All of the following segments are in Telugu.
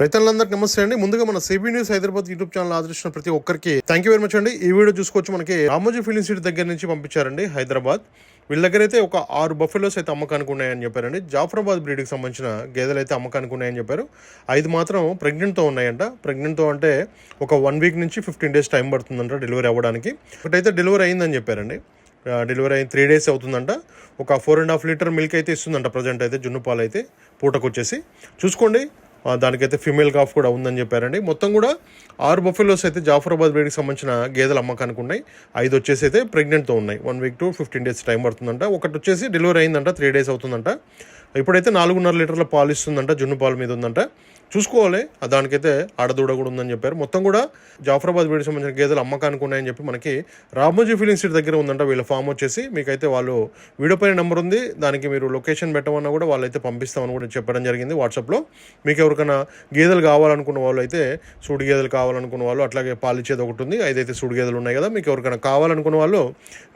రైతులందరికీ నమస్తే అండి. ముందుగా మన CB news Hyderabad YouTube channel ఆదరించిన ప్రతి ఒక్కరికి థ్యాంక్ యూ వెరీ మచ్ అండి. ఈ వీడియో చూసుకోవచ్చు మనకి రామోజీ ఫిలిం సిటీ దగ్గర నుంచి పంపించారండి హైదరాబాద్. వీళ్ళ దగ్గర అయితే ఒక ఆరు బఫెలోస్ అయితే అమ్మకానికి ఉన్నాయని చెప్పారండి. జాఫరాబాద్ బ్రీడ్కి సంబంధించిన గేదెలు అయితే అమ్మకానికి ఉన్నాయని చెప్పారు. ఐదు మాత్రం ప్రెగ్నెంట్తో ఉన్నాయంట. ప్రెగ్నెంట్తో అంటే ఒక వన్ వీక్ నుంచి ఫిఫ్టీన్ డేస్ టైం పడుతుందంట డెలివరీ అవ్వడానికి. ఒకటైతే డెలివరీ అయిందని చెప్పారండి. డెలివరీ అయిన త్రీ డేస్ అవుతుందంట. ఒక four and half litre milk అయితే ఇస్తుందంట ప్రజెంట్ అయితే జున్ను పాలు అయితే పూటకు వచ్చేసి చూసుకోండి. దానికైతే ఫిమేల్ కాఫ్ కూడా ఉందని చెప్పారండి. మొత్తం కూడా ఆరు బఫెలోస్ అయితే జాఫరాబాద్ బ్రీడ్కి సంబంధించిన గేదెలు అమ్మకానికి ఉన్నాయి. ఐదు వచ్చేసి అయితే ప్రెగ్నెంట్తో ఉన్నాయి. One week to fifteen days time పడుతుందంట. ఒకటి వచ్చేసి డెలివరీ అయిందంట. త్రీ డేస్ అవుతుందంట. ఇప్పుడైతే నాలుగున్నర లీటర్ల పాలు ఇస్తుందంట. జున్ను పాలు మీద ఉందంట. చూసుకోవాలి. ఆ దానికైతే ఆడదూడ కూడా ఉందని చెప్పారు. మొత్తం కూడా జాఫరాబాద్ వీడికి సంబంధించిన గేదెలు అమ్మకానికి ఉన్నాయని చెప్పి మనకి రామోజీ ఫీలింగ్ సిటీ దగ్గర ఉందంట వీళ్ళ ఫామ్ వచ్చేసి. మీకైతే వాళ్ళు వీడియో పైన నెంబర్ ఉంది. దానికి మీరు లొకేషన్ పెట్టమన్నా కూడా వాళ్ళైతే పంపిస్తామని కూడా చెప్పడం జరిగింది వాట్సాప్లో. మీకు ఎవరికైనా గేదెలు కావాలనుకున్న వాళ్ళు అయితే సూడి గేదెలు కావాలనుకున్న వాళ్ళు అట్లాగే పాలిచ్చేది ఒకటి ఉంది. ఐదైతే సూడి గేదెలు ఉన్నాయి కదా మీకు ఎవరికైనా కావాలనుకున్న వాళ్ళు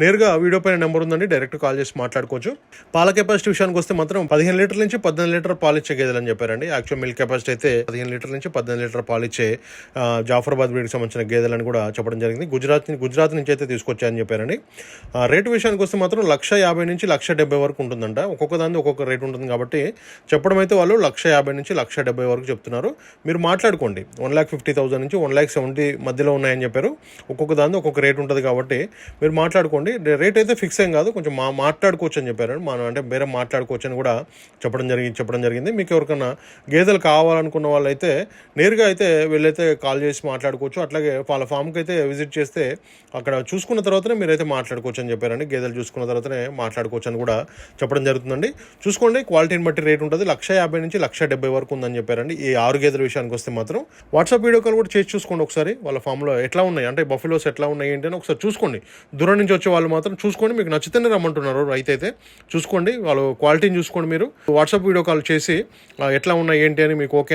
నేరుగా వీడియో పైన నెంబర్ ఉందండి. డైరెక్ట్ కాల్ చేసి మాట్లాడుకోవచ్చు. పాల కెపాసిటీ విషయానికి వస్తే మాత్రం పదిహేను లీటర్ల నుంచి పద్దెనిమిది లీటర్ పాలిచ్చే గేదెలు అని చెప్పారండి. యాక్చువల్ మిల్క్ కెపాసిటీ అయితే పదిహేను లీటర్ల నుంచి పద్దెనిమిది లీటర్ పాలు ఇచ్చే ఆ, జాఫరాబాద్ బ్రీడ్కి సంబంధించిన గేదెలను కూడా చెప్పడం జరిగింది. గుజరాత్ గుజరాత్ నుంచి అయితే తీసుకొచ్చాయని చెప్పారండి. ఆ, రేటు విషయానికి వస్తే మాత్రం లక్ష యాభై నుంచి లక్ష డెబ్బై వరకు ఉంటుందంట. ఒక్కొక్క దాని ఒక్కొక్క రేటు ఉంటుంది కాబట్టి చెప్పడం అయితే వాళ్ళు లక్ష యాభై నుంచి లక్ష డెబ్బై వరకు చెప్తున్నారు. మీరు మాట్లాడుకోండి. వన్ ల్యాక్ ఫిఫ్టీ థౌసండ్ నుంచి వన్ ల్యాక్ సెవెంటీ మధ్యలో ఉన్నాయని చెప్పారు. ఒక్కొక్క దాని ఒక్కొక్క రేట్ ఉంటుంది కాబట్టి మీరు మాట్లాడుకోండి. రేట్ అయితే ఫిక్స్ ఏం కాదు. కొంచెం మా మాట్లాడుకోవచ్చు అని చెప్పారు. మనం అంటే వేరే మాట్లాడుకోవచ్చు అని కూడా చెప్పడం జరిగింది చెప్పడం జరిగింది. మీకు ఎవరికైనా గేదెలు వాళ్ళు వాళ్ళైతే నేరుగా అయితే వీళ్ళైతే కాల్ చేసి మాట్లాడుకోవచ్చు. అట్లాగే వాళ్ళ ఫామ్కి అయితే విజిట్ చేస్తే అక్కడ చూసుకున్న తర్వాతనే మీరైతే మాట్లాడుకోవచ్చు అని చెప్పారండి. గేదెలు చూసుకున్న తర్వాతనే మాట్లాడుకోవచ్చు అని కూడా చెప్పడం జరుగుతుందండి. చూసుకోండి క్వాలిటీని బట్టి రేట్ ఉంటుంది. లక్ష యాభై నుంచి లక్ష డెబ్బై వరకు ఉందని చెప్పారండి. ఈ ఆరు గేదెల విషయానికి వస్తే మాత్రం వాట్సాప్ వీడియో కాల్ కూడా చేసి చూసుకోండి ఒకసారి. వాళ్ళ ఫామ్లో ఎట్లా ఉన్నాయి? అంటే బఫెలోస్ ఎట్లా ఉన్నాయి ఏంటి అని ఒకసారి చూసుకోండి. దూరం నుంచి వచ్చే వాళ్ళు మాత్రం చూసుకోండి. మీకు నచ్చితేనే రమ్మంటున్నారు రైతు అయితే. చూసుకోండి వాళ్ళు క్వాలిటీని చూసుకోండి మీరు. వాట్సాప్ వీడియో కాల్ చేసి ఎట్లా ఉన్నాయి ఏంటి? అని మీకు ఓకే